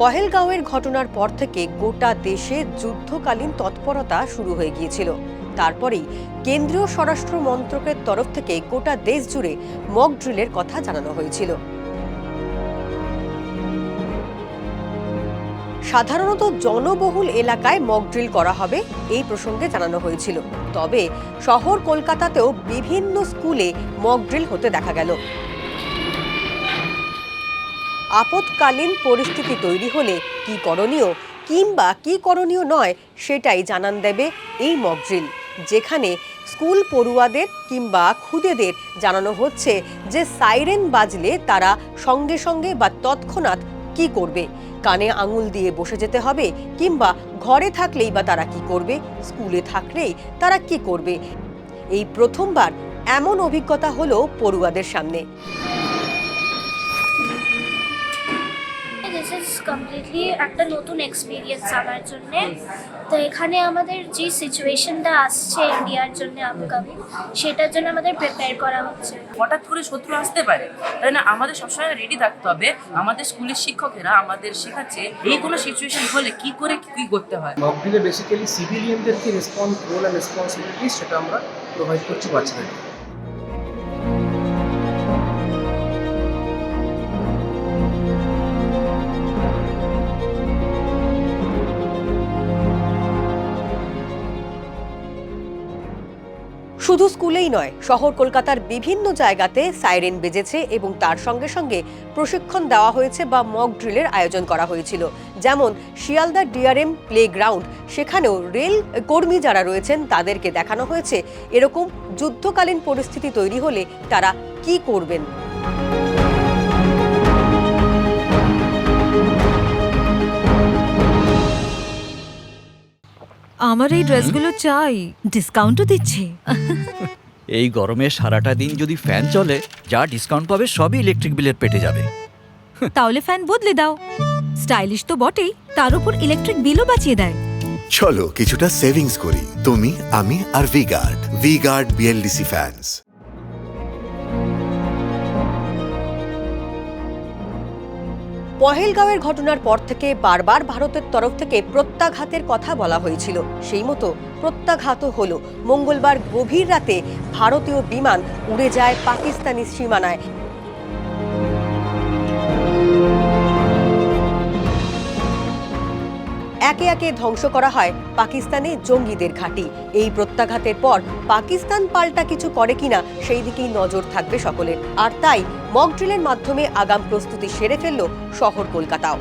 পহেলগাঁওয়ের ঘটনার পর থেকে গোটা দেশে যুদ্ধকালীন তৎপরতা শুরু হয়ে গিয়েছিল। তারপরেই কেন্দ্রীয় স্বরাষ্ট্র মন্ত্রকের তরফ থেকে গোটা দেশ জুড়ে মক ড্রিলের কথা জানানো হয়েছিল। সাধারণত জনবহুল এলাকায় মক ড্রিল করা হবে এই প্রসঙ্গে জানানো হয়েছিল। তবে শহর কলকাতাতেও বিভিন্ন স্কুলে মক ড্রিল হতে দেখা গেল। আপৎকালীন পরিস্থিতি তৈরি হলে কি করণীয় কিংবা কি করণীয় নয় সেটাই জানান দেবে এই মকড্রিল যেখানে স্কুল পড়ুয়াদের কিংবা খুদেদের জানানো হচ্ছে যে সাইরেন বাজলে তারা সঙ্গে সঙ্গে বা তৎক্ষণাৎ কি করবে, কানে আঙুল দিয়ে বসে যেতে হবে কিংবা ঘরে থাকলেই বা তারা কি করবে, স্কুলে থাকলেই তারা কি করবে। এই প্রথমবার এমন অভিজ্ঞতা হলো পড়ুয়াদের সামনে। দিস ইজ কমপ্লিটলি একটা নতুন এক্সপিরিয়েন্স আমার জন্য। তো এখানে আমাদের যে সিচুয়েশনটা আসছে ইন্ডিয়ার জন্য আপকামিং সেটার জন্য আমাদের প্রিপেয়ার করা হচ্ছে। হঠাৎ করে শত্রু আসতে পারে তাই না? আমাদের সবসময় রেডি থাকতে হবে। আমাদের স্কুলের শিক্ষকেরা আমাদের শেখাচ্ছে এই কোনো সিচুয়েশন হলে কি করে কি করতে হয়। মকডিলে বেসিক্যালি সিভিলিয়ানদেরকে রেসপন্স রোল অ্যান্ড রেসপন্সিবিলিটিস সেটা আমরা প্রোভাইড করছি বাচ্চাদেরকে শুধু স্কুলেই নয়, শহর কলকাতার বিভিন্ন জায়গাতে সাইরেন বেজেছে এবং তার সঙ্গে সঙ্গে প্রশিক্ষণ দেওয়া হয়েছে বা মক ড্রিলের আয়োজন করা হয়েছিল। যেমন শিয়ালদা ডিআরএম প্লে গ্রাউন্ড সেখানেও রেল কর্মী যারা রয়েছেন তাদেরকে দেখানো হয়েছে, এরকম যুদ্ধকালীন পরিস্থিতি তৈরি হলে তারা কি করবেন? আমার এই ড্রেসগুলো চাই। ডিসকাউন্টও দিচ্ছে। এই গরমে সারাটা দিন যদি ফ্যান চলে যা ডিসকাউন্ট পাবে সবই ইলেকট্রিক বিলের পেটে যাবে। তাহলে ফ্যান বদলে দাও। স্টাইলিশ তো বটেই তার উপর ইলেকট্রিক বিলও বাঁচিয়ে দেয়। চলো কিছুটা সেভিংস করি। তুমি আমি আর V Guard V Guard BLDC fans পহেলগাঁওয়ের ঘটনার পর থেকে বারবার ভারতের তরফ থেকে প্রত্যাঘাতের কথা বলা হয়েছিল। সেই মতো প্রত্যাঘাতও হল। মঙ্গলবার গভীর রাতে ভারতীয় বিমান উড়ে যায় পাকিস্তানি সীমানায়। একে একে ধ্বংস করা হয় পাকিস্তানে জঙ্গিদের ঘাঁটি। এই প্রত্যাঘাতের পর পাকিস্তান পাল্টা কিছু করে কিনা সেই দিকেই নজর থাকবে সকলের। আর তাই মকড্রিলের মাধ্যমে আগাম প্রস্তুতি সেরে ফেলল শহর কলকাতাও।